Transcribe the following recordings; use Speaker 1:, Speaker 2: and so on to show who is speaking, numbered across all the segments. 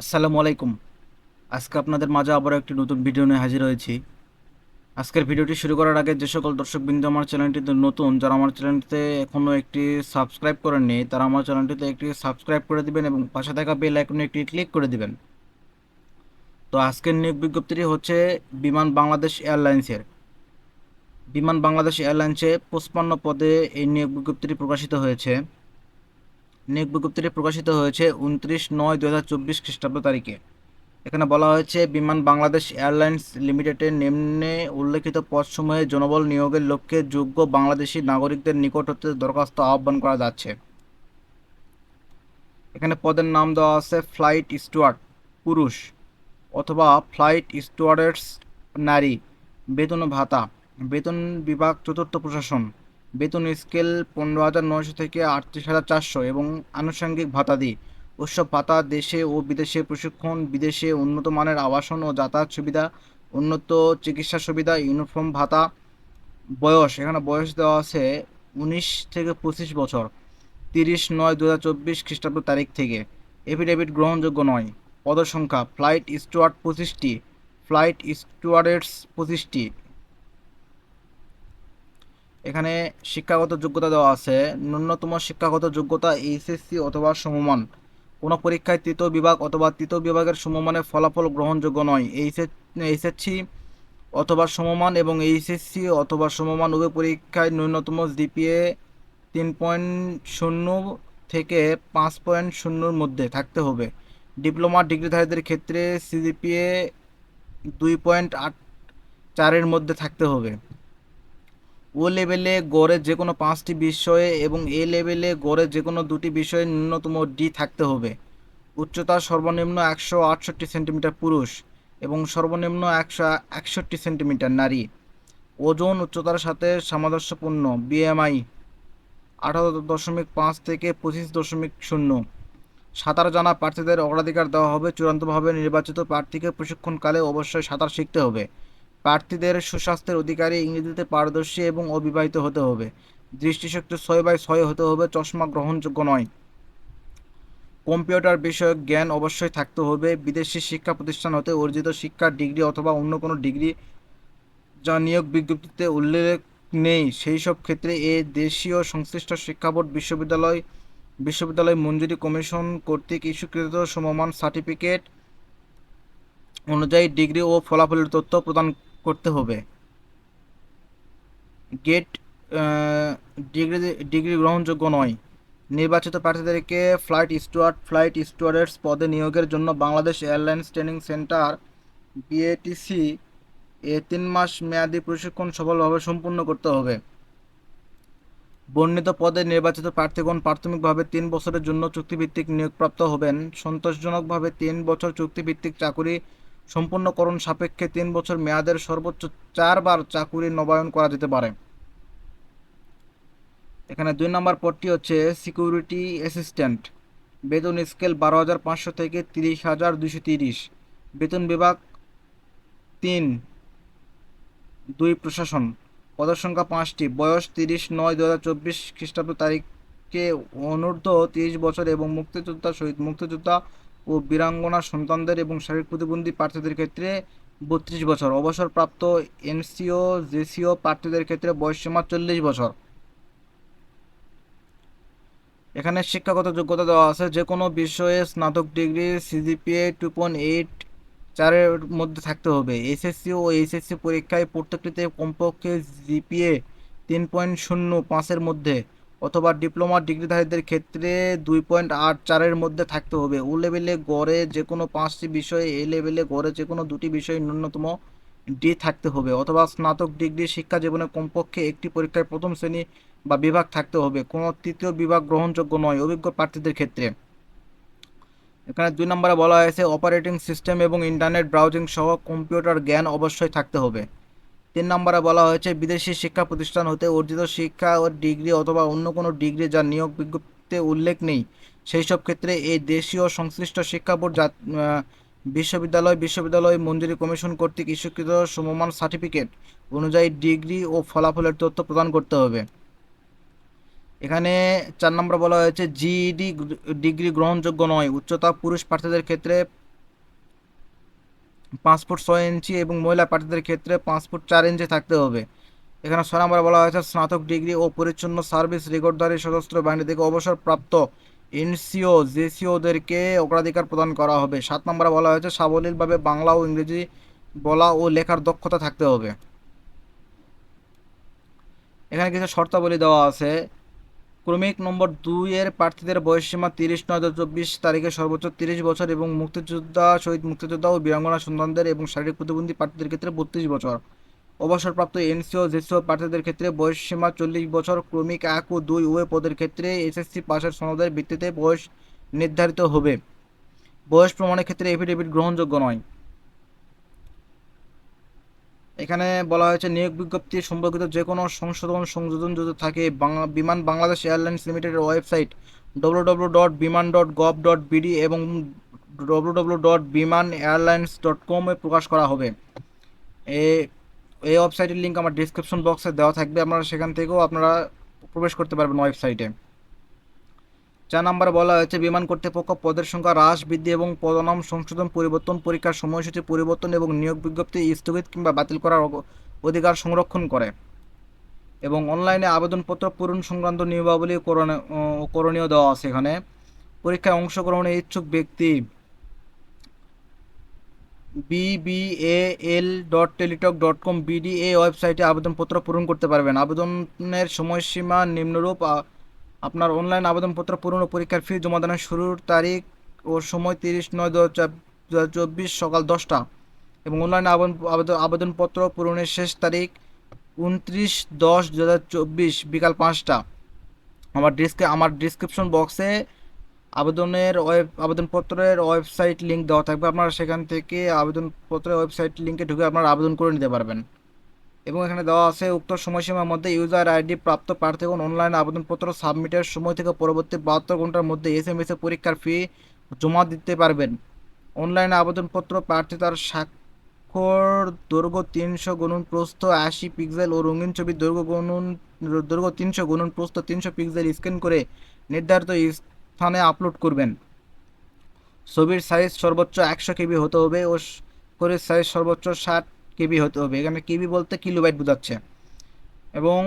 Speaker 1: আসসালামু আলাইকুম। আজকে আপনাদের মাঝে আবারও একটি নতুন ভিডিও নিয়ে হাজির হয়েছি। আজকের ভিডিওটি শুরু করার আগে যে সকল দর্শক বিন্দু আমার চ্যানেলটিতে নতুন, যারা আমার চ্যানেলটিতে এখনও একটি সাবস্ক্রাইব করেননি, তারা আমার চ্যানেলটিতে একটি সাবস্ক্রাইব করে দিবেন এবং পাশে থাকা বেল আইকনে একটি ক্লিক করে দিবেন। তো আজকের নিয়োগ বিজ্ঞপ্তিটি হচ্ছে বিমান বাংলাদেশ এয়ারলাইন্সের। বিমান বাংলাদেশ এয়ারলাইন্সে পঁচপান্ন পদে এই নিয়োগ বিজ্ঞপ্তিটি প্রকাশিত হয়েছে। নিয়োগ বিজ্ঞপ্তিটি প্রকাশিত হয়েছে উনত্রিশ নয় দু হাজার চব্বিশ খ্রিস্টাব্দ তারিখে। এখানে বলা হয়েছে, বিমান বাংলাদেশ এয়ারলাইন্স লিমিটেডের নিম্নে উল্লেখিত পদসমূহে জনবল নিয়োগের লক্ষ্যে যোগ্য বাংলাদেশি নাগরিকদের নিকট হতে দরখাস্ত আহ্বান করা যাচ্ছে। এখানে পদের নাম দেওয়া আছে, ফ্লাইট স্টুয়ার্ড, পুরুষ, অথবা ফ্লাইট স্টুয়ার্ডস নারী, বেতন ভাতা, বেতন বিভাগ চতুর্থ প্রশাসন। বেতন স্কেল পনেরো হাজার নয়শো থেকে আটত্রিশ হাজার চারশো এবং আনুষঙ্গিক ভাতাদি। উৎসব ভাতা, দেশে ও বিদেশে প্রশিক্ষণ, বিদেশে উন্নত মানের আবাসন ও যাতায়াত সুবিধা, উন্নত চিকিৎসা সুবিধা, ইউনিফর্ম ভাতা, বয়স, এখানে বয়স দেওয়া আছে উনিশ থেকে পঁচিশ বছর, তিরিশ নয় দু হাজার চব্বিশ খ্রিস্টাব্দ তারিখ থেকে। এফিডেভিট গ্রহণযোগ্য নয়। পদসংখ্যা ফ্লাইট স্টুয়ার্ড পঁচিশটি, ফ্লাইট স্টুয়ার্ডেস পঁচিশটি। এখানে শিক্ষাগত যোগ্যতা দেওয়া আছে। ন্যূনতম শিক্ষাগত যোগ্যতা এইচএসসি অথবা সমমান। কোনো পরীক্ষায় তৃতীয় বিভাগ অথবা তৃতীয় বিভাগের সমমানের ফলাফল গ্রহণযোগ্য নয়। এইচএস এইচএসসি অথবা সমমান এবং এইচএসসি অথবা সমমান উভয় পরীক্ষায় ন্যূনতম জিপিএ তিন পয়েন্ট শূন্য থেকে পাঁচ পয়েন্ট শূন্যর মধ্যে থাকতে হবে। ডিপ্লোমা ডিগ্রিধারীদের ক্ষেত্রে সিজিপিএ দুই পয়েন্ট আট চারের মধ্যে থাকতে হবে। ও লেভেলে গড়ে যে কোনো পাঁচটি বিষয়ে এবং এ লেভেলে গড়ে যে কোনো দুটি বিষয়ে ন্যূনতম ডি থাকতে হবে। উচ্চতা সর্বনিম্ন একশো আটষট্টি সেন্টিমিটার পুরুষ এবং সর্বনিম্ন একশো একষট্টি সেন্টিমিটার নারী। ওজন উচ্চতার সাথে সামঞ্জস্যপূর্ণ বিএমআই আঠারো দশমিক পাঁচ থেকে পঁচিশ দশমিক শূন্য। সাঁতার জানা প্রার্থীদের অগ্রাধিকার দেওয়া হবে। চূড়ান্তভাবে নির্বাচিত প্রার্থীকে প্রশিক্ষণকালে অবশ্যই সাঁতার শিখতে হবে। প্রার্থীদের সুস্বাস্থ্যের অধিকারী ইংরেজিতে পারদর্শী এবং অবিবাহিত হতে হবে। দৃষ্টিশক্তি ছয় বাই ছয় হতে হবে, চশমা গ্রহণযোগ্য নয়। কম্পিউটার বিষয়ক জ্ঞান অবশ্যই থাকতে হবে। বিদেশি শিক্ষা প্রতিষ্ঠান হতে অর্জিত শিক্ষা, ডিগ্রি অথবা অন্য কোনো ডিগ্রি যা নিয়োগ বিজ্ঞপ্তিতে উল্লেখ নেই সেই সব ক্ষেত্রে এ দেশীয় সংশ্লিষ্ট শিক্ষা বোর্ড, বিশ্ববিদ্যালয় বিশ্ববিদ্যালয় মঞ্জুরি কমিশন কর্তৃক ইস্যুকৃত সমমান সার্টিফিকেট অনুযায়ী ডিগ্রি ও ফলাফলের তথ্য প্রদান করতে হবে। গেট ডিগ্রি ডিগ্রি গ্রহণযোগ্য নয়। নির্বাচিত প্রার্থীদেরকে ফ্লাইট স্টুয়ার্ড ফ্লাইট স্টুয়ার্ডস পদে নিয়োগের জন্য Bangladesh airlines training centre BATC এ তিন মাস মেয়াদি প্রশিক্ষণ সফলভাবে সম্পূর্ণ করতে হবে। বর্ণিত পদে নির্বাচিত প্রার্থীগণ প্রাথমিকভাবে তিন বছরের জন্য চুক্তিভিত্তিক নিয়োগপ্রাপ্ত হবেন। সন্তোষজনকভাবে তিন বছর চুক্তিভিত্তিক চাকুরি সম্পূর্ণকরণ সাপেক্ষে তিন বছর মেয়াদের সর্বোচ্চ চারবার চাকুরি নবায়ন করা যেতে পারে। এখানে দুই নম্বর পদটি হচ্ছে সিকিউরিটি অ্যাসিস্ট্যান্ট। বেতন স্কেল বারো হাজার পাঁচশো থেকে তিরিশ হাজার দুশো তিরিশ। বেতন বিভাগ তিন, দুই প্রশাসন। পদসংখ্যা পাঁচটি। বয়স তিরিশ নয় দু হাজার চব্বিশ খ্রিস্টাব্দ তারিখে অনূর্ধ্ব তিরিশ বছর এবং মুক্তিযোদ্ধা শহীদ মুক্তিযোদ্ধা ও বীরাঙ্গনা সন্তানদের এবং শারীরিক প্রতিবন্ধী প্রার্থীদের ক্ষেত্রে বত্রিশ বছর। অবসরপ্রাপ্ত এনসিও, জেসিও প্রার্থীদের ক্ষেত্রে বয়সসীমা চল্লিশ বছর। এখানে শিক্ষাগত যোগ্যতা দেওয়া আছে। যে কোনো বিষয়ে স্নাতক degree, CGPA two point eight, চারের মধ্যে থাকতে হবে। এসএসসি ও এইচএসসি পরীক্ষায় প্রত্যেকটিতে কমপক্ষে জিপিএ তিন পয়েন্ট শূন্য পাঁচের মধ্যে। অথবা ডিপ্লোমা ডিগ্রিধারীদের ক্ষেত্রে দুই পয়েন্ট আট চারের মধ্যে থাকতে হবে। ও লেভেলে গড়ে যে কোনো পাঁচটি বিষয়ে, এ লেভেলে গড়ে যে কোনো দুটি বিষয়ে ন্যূনতম ডি থাকতে হবে, অথবা স্নাতক ডিগ্রি শিক্ষা জীবনে কমপক্ষে একটি পরীক্ষায় প্রথম শ্রেণি বা বিভাগ থাকতে হবে, কোনো তৃতীয় বিভাগ গ্রহণযোগ্য নয় অভিজ্ঞ প্রার্থীদের ক্ষেত্রে। এখানে দুই নম্বরে বলা হয়েছে, অপারেটিং সিস্টেম এবং ইন্টারনেট ব্রাউজিং সহ কম্পিউটার জ্ঞান অবশ্যই থাকতে হবে। তিন নম্বরে বলা হয়েছে, বিদেশি শিক্ষা প্রতিষ্ঠান হতে অর্জিত শিক্ষা ও ডিগ্রি অথবা অন্য কোনো ডিগ্রি যা নিয়োগ বিজ্ঞপ্তিতে উল্লেখ নেই। সেই সব ক্ষেত্রে এই দেশীয় সংশ্লিষ্ট শিক্ষা বোর্ড বিশ্ববিদ্যালয় বিশ্ববিদ্যালয় মঞ্জুরি কমিশন কর্তৃক ইস্যুকৃত সমমান সার্টিফিকেট অনুযায়ী ডিগ্রি ও ফলাফলের তথ্য প্রদান করতে হবে। এখানে চার নম্বর বলা হয়েছে, জিইডি ডিগ্রি গ্রহণযোগ্য নয়, উচ্চতা পুরুষ প্রার্থীদের ক্ষেত্রে পাঁচ ফুট ছয় ইঞ্চি এবং মহিলা প্রার্থীদের ক্ষেত্রে পাঁচ ফুট চার ইঞ্চি থাকতে হবে। এখানে ছয় নম্বরে বলা হয়েছে, স্নাতক ডিগ্রি ও পরিচ্ছন্ন সার্ভিস রেকর্ডধারী সশস্ত্র বাহিনী থেকে অবসরপ্রাপ্ত এনসিও, জেসিওদেরকে অগ্রাধিকার প্রদান করা হবে। সাত নম্বরে বলা হয়েছে, সাবলীলভাবে বাংলা ও ইংরেজি বলা ও লেখার দক্ষতা থাকতে হবে। এখানে কিছু শর্তাবলী দেওয়া আছে। ক্রমিক নম্বর দুই এর প্রার্থীদের বয়সসীমা তিরিশ নয় চব্বিশ তারিখে সর্বোচ্চ তিরিশ বছর এবং মুক্তিযোদ্ধা শহীদ মুক্তিযোদ্ধা ও বীরাঙ্গনা সন্তানদের এবং শারীরিক প্রতিবন্ধী প্রার্থীদের ক্ষেত্রে বত্রিশ বছর। অবসরপ্রাপ্ত এনসিও জেসিও প্রার্থীদের ক্ষেত্রে বয়সসীমা চল্লিশ বছর, ক্রমিক এক ও দুই উভয় পদের ক্ষেত্রে এসএসসি পাশের সনদের ভিত্তিতে বয়স নির্ধারিত হবে। বয়স প্রমাণের ক্ষেত্রে এফিডেভিট গ্রহণযোগ্য নয়। এখানে বলা হয়েছে, নিয়োগ বিজ্ঞপ্তি সম্পর্কিত যে কোনো সংশোধন সংযোজন যদি থাকে, বাংলা বিমান বাংলাদেশ এয়ারলাইন্স লিমিটেডের website W W dot Biman dot gov dot BD এবং W W dot Biman airlines dot কমে প্রকাশ করা হবে। এই ওয়েবসাইটের লিঙ্ক আমার ডিসক্রিপশন বক্সে দেওয়া থাকবে, আপনারা সেখান থেকেও আপনারা প্রবেশ করতে পারবেন ওয়েবসাইটে। চার নম্বরে বলা হয়েছে, বিমান কর্তৃপক্ষ পদের সংখ্যা হ্রাস, বৃদ্ধি এবং পদনাম সংশোধন, পরিবর্তন, পরীক্ষার সময়সূচি, পরিবর্তন এবং নিয়োগ বিজ্ঞপ্তি স্থগিত কিংবা বাতিল করার অধিকার সংরক্ষণ করে এবং অনলাইনে আবেদনপত্র পূরণ সংক্রান্ত নিয়মাবলী করণে- করণীয় দেওয়া আছে এখানে। পরীক্ষায় অংশগ্রহণে ইচ্ছুক ব্যক্তি BBL dot Teletalk dot com BD এই ওয়েবসাইটে আবেদনপত্র পূরণ করতে পারবেন। আবেদনের সময়সীমা নিম্নরূপ আপনার অনলাইন আবেদনপত্র পূরণ পরীক্ষার ফি জমা দানের শুরুর তারিখ ও সময় তিরিশ নয় দু হাজার চব্বিশ সকাল দশটা এবং অনলাইন আবেদন আবেদন, আবেদনপত্র পূরণের শেষ তারিখ উনত্রিশ দশ দু হাজার চব্বিশ বিকাল পাঁচটা। আমার ডিসকে, আমার ডিসক্রিপশন বক্সে আবেদনের ওয়েব আবেদনপত্রের ওয়েবসাইট লিঙ্ক দেওয়া থাকবে। আপনারা সেখান থেকে আবেদনপত্রের ওয়েবসাইট লিঙ্কে ঢুকে আপনারা আবেদন করে নিতে পারবেন। এবং এখানে দেওয়া আছে, উক্ত সময়সীমার মধ্যে ইউজার আইডি, প্রাপ্ত প্রার্থীগণ, অনলাইন আবেদনপত্র সাবমিটের সময় থেকে পরবর্তী বাহাত্তর ঘণ্টার মধ্যে এস এম এস পরীক্ষার ফি জমা দিতে পারবেন। অনলাইনে আবেদনপত্র প্রার্থী তার স্বাক্ষর, দৈর্ঘ্য তিনশো গুণন প্রস্থ আশি পিক্সেল ও রঙিন ছবি দৈর্ঘ্য গুণন, দৈর্ঘ্য তিনশো গুণন প্রস্থ তিনশো পিক্সেল স্ক্যান করে নির্ধারিত স্থানে আপলোড করবেন। ছবির সাইজ সর্বোচ্চ একশো কেবি হতে হবে ও করে সাইজ সর্বোচ্চ ষাট কেবি হতে হবে। এখানে কেবি বলতে কিলোবাইট বোঝাচ্ছে। এবং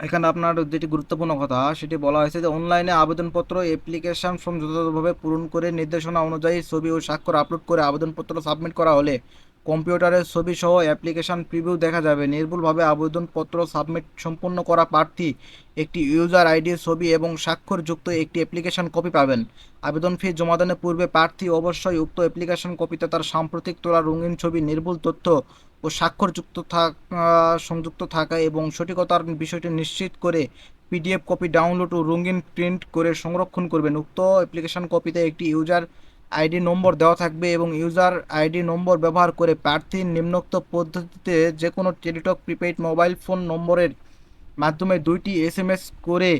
Speaker 1: এখানে আপনার যেটি গুরুত্বপূর্ণ কথা, সেটি বলা হয়েছে যে অনলাইনে আবেদনপত্র অ্যাপ্লিকেশন ফর্ম যথাযথভাবে পূরণ করে নির্দেশনা অনুযায়ী ছবি ও স্বাক্ষর আপলোড করে আবেদনপত্র সাবমিট করা হলে কম্পিউটারের ছবি সহ অ্যাপ্লিকেশন প্রিভিউ দেখা যাবে। নির্ভুলভাবে আবেদনপত্র সাবমিট সম্পন্ন করা প্রার্থী একটি ইউজার আইডি, ছবি এবং স্বাক্ষরযুক্ত একটি অ্যাপ্লিকেশন কপি পাবেন। আবেদন ফি জমাদানের পূর্বে প্রার্থী অবশ্যই উক্ত অ্যাপ্লিকেশন কপিতে তার সাম্প্রতিক তোলা রঙিন ছবি, নির্ভুল তথ্য ও স্বাক্ষরযুক্ত থাকা সংযুক্ত থাকা এবং সঠিকতার বিষয়টি নিশ্চিত করে পিডিএফ কপি ডাউনলোড ও রঙিন প্রিন্ট করে সংরক্ষণ করবেন। উক্ত অ্যাপ্লিকেশন কপিতে একটি ইউজার আইডি নম্বর দেওয়া থাকবে এবং ইউজার আইডি নম্বর ব্যবহার করে প্রার্থীর নিম্নোক্ত পদ্ধতিতে যে কোনো টেলিটক, প্রিপেইড মোবাইল ফোন নম্বরের মাধ্যমে দুইটি এসএমএস করে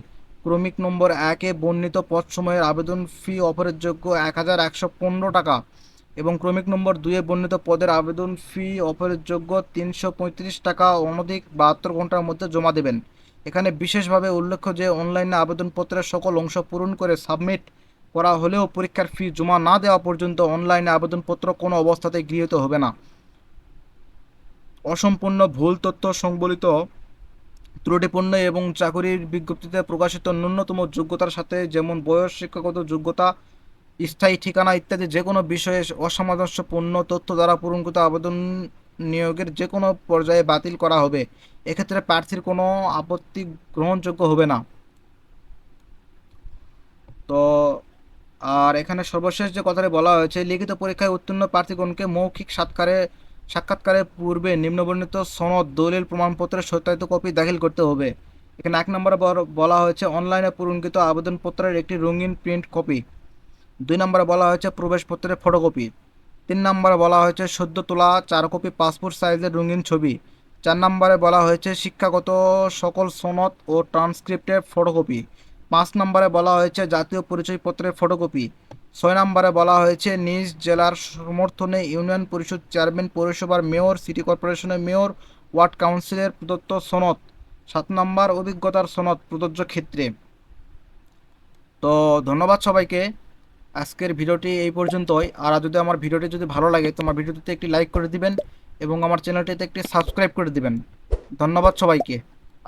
Speaker 1: ক্রমিক নম্বর একে বর্ণিত পদসমূহের আবেদন ফি অফারের যোগ্য এক হাজার একশো পনেরো টাকা এবং ক্রমিক নম্বর দুয়ে বর্ণিত পদের আবেদন ফি অফারের যোগ্য তিনশো পঁয়ত্রিশ টাকা অনধিক বাহাত্তর ঘণ্টার মধ্যে জমা দেবেন। এখানে বিশেষভাবে উল্লেখ্য যে, অনলাইনে আবেদনপত্রের সকল অংশ পূরণ করে সাবমিট করা হলেও পরীক্ষার ফি জমা না দেওয়া পর্যন্ত অনলাইনে আবেদনপত্র কোনো অবস্থাতেই গৃহীত হবে না। অসম্পূর্ণ ভুল তথ্য সংবলিত ত্রুটিপূর্ণ এবং চাকরির বিজ্ঞপ্তিতে প্রকাশিত ন্যূনতম যোগ্যতার সাথে যেমন বয়স, শিক্ষাগত যোগ্যতা, স্থায়ী ঠিকানা ইত্যাদি যে কোনো বিষয়ে অসামঞ্জস্যপূর্ণ তথ্য দ্বারা পূরণকৃত আবেদন নিয়োগের যে কোনো পর্যায়ে বাতিল করা হবে। এক্ষেত্রে প্রার্থীর কোনো আপত্তি গ্রহণযোগ্য হবে না। তো আর এখানে সর্বশেষ যে কথাটি বলা হয়েছে, লিখিত পরীক্ষায় উত্তীর্ণ প্রার্থীগণকে মৌখিক সাক্ষাৎকারে সাক্ষাৎকারের পূর্বে নিম্নবর্ণিত সনদ, দলিল, প্রমাণপত্রের সত্যায়িত কপি দাখিল করতে হবে। এখানে এক নম্বরে বর- বলা হয়েছে, অনলাইনে পূরণকৃত আবেদনপত্রের একটি রঙিন প্রিন্ট কপি। দুই নম্বরে বলা হয়েছে, প্রবেশপত্রের ফটোকপি। তিন নম্বরে বলা হয়েছে, সদ্য তোলা চার কপি পাসপোর্ট সাইজের রঙিন ছবি। চার নম্বরে বলা হয়েছে, শিক্ষাগত সকল সনদ ও ট্রান্সক্রিপ্টের ফটোকপি। পাঁচ নম্বরে বলা হয়েছে জাতীয় পরিচয়পত্রের ফটোকপি। ছয় নম্বরে বলা হয়েছে, নিজ জেলার সমর্থনে ইউনিয়ন পরিষদ চেয়ারম্যান, পৌরসভার মেয়র, সিটি কর্পোরেশনের মেয়র, ওয়ার্ড কাউন্সিলের প্রদত্ত সনদ। সাত নম্বর, অভিজ্ঞতার সনদ, প্রযোজ্য ক্ষেত্রে। তো ধন্যবাদ সবাইকে। আজকের ভিডিওটি এই পর্যন্তই। আর যদি আমার ভিডিওটি যদি ভালো লাগে তোমার ভিডিওটিতে একটি লাইক করে দিবেন এবং আমার চ্যানেলটিতে একটি সাবস্ক্রাইব করে দিবেন। ধন্যবাদ সবাইকে।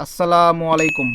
Speaker 1: আসসালামু আলাইকুম।